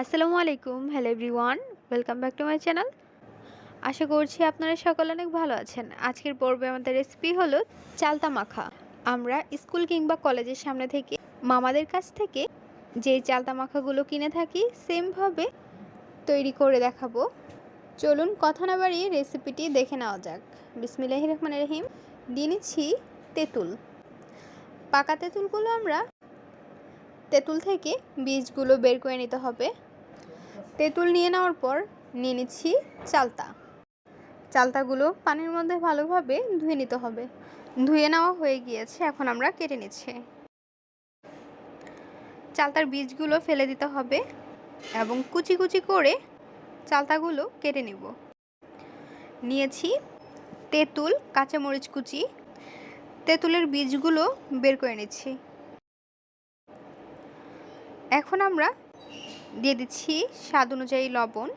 আসসালামু আলাইকুম hello everyone welcome back to my channel আশা করছি আপনারা সকলে অনেক ভালো আছেন। আজকের পর্বে আমাদের রেসিপি হলো চালতা মাখা। আমরা স্কুল কিংবা কলেজের সামনে থেকে মামাদের কাছ থেকে যে চালতা মাখাগুলো কিনে থাকি সেমভাবে তৈরি করে দেখাবো। চলুন কথা না বাড়িয়ে রেসিপিটি দেখে নেওয়া যাক। বিসমিল্লাহ রহমান রহিম, দিয়ে নিচ্ছি তেঁতুল। পাকা তেঁতুলগুলো আমরা তেঁতুল থেকে বীজগুলো বের করে নিতে হবে। তেঁতুল নিয়ে নেওয়ার পর নিয়ে নিচ্ছি চালতা। চালতাগুলো পানির মধ্যে ভালোভাবে ধুয়ে নিতে হবে। ধুয়ে নেওয়া হয়ে গিয়েছে, এখন আমরা কেটে নিচ্ছি। চালতার বীজগুলো ফেলে দিতে হবে এবং কুচি কুচি করে চালতাগুলো কেটে নিব। নিয়েছি তেঁতুল, কাঁচামরিচ কুচি। তেঁতুলের বীজগুলো বের করে নিচ্ছি। এখন আমরা দিয়ে দিচ্ছি স্বাদ অনুযায়ী লবণ,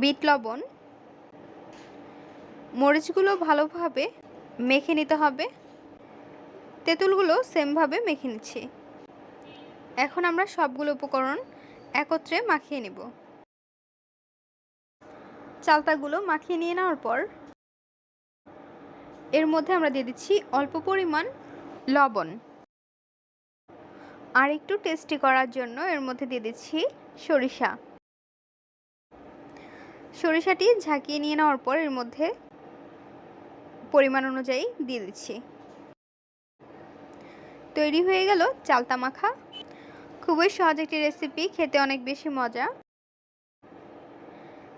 বিট লবণ। মরিচগুলো ভালোভাবে মেখে নিতে হবে। তেঁতুলগুলো সেমভাবে মেখে নিচ্ছি। এখন আমরা সবগুলো উপকরণ একত্রে মাখিয়ে নেব। চালতাগুলো মাখিয়ে নিয়ে নেওয়ার পর এর মধ্যে আমরা দিয়ে দিচ্ছি অল্প পরিমাণ লবণ। আর একটু টেস্টি করার জন্য এর মধ্যে দিয়ে দিচ্ছি সরিষা। সরিষাটি ঝাঁকিয়ে নিয়ে নেওয়ার পর এর মধ্যে পরিমাণ অনুযায়ী দিয়ে দিচ্ছি। তৈরি হয়ে গেল চালতা মাখা খুবই সহজ একটি রেসিপি খেতে অনেক বেশি মজা।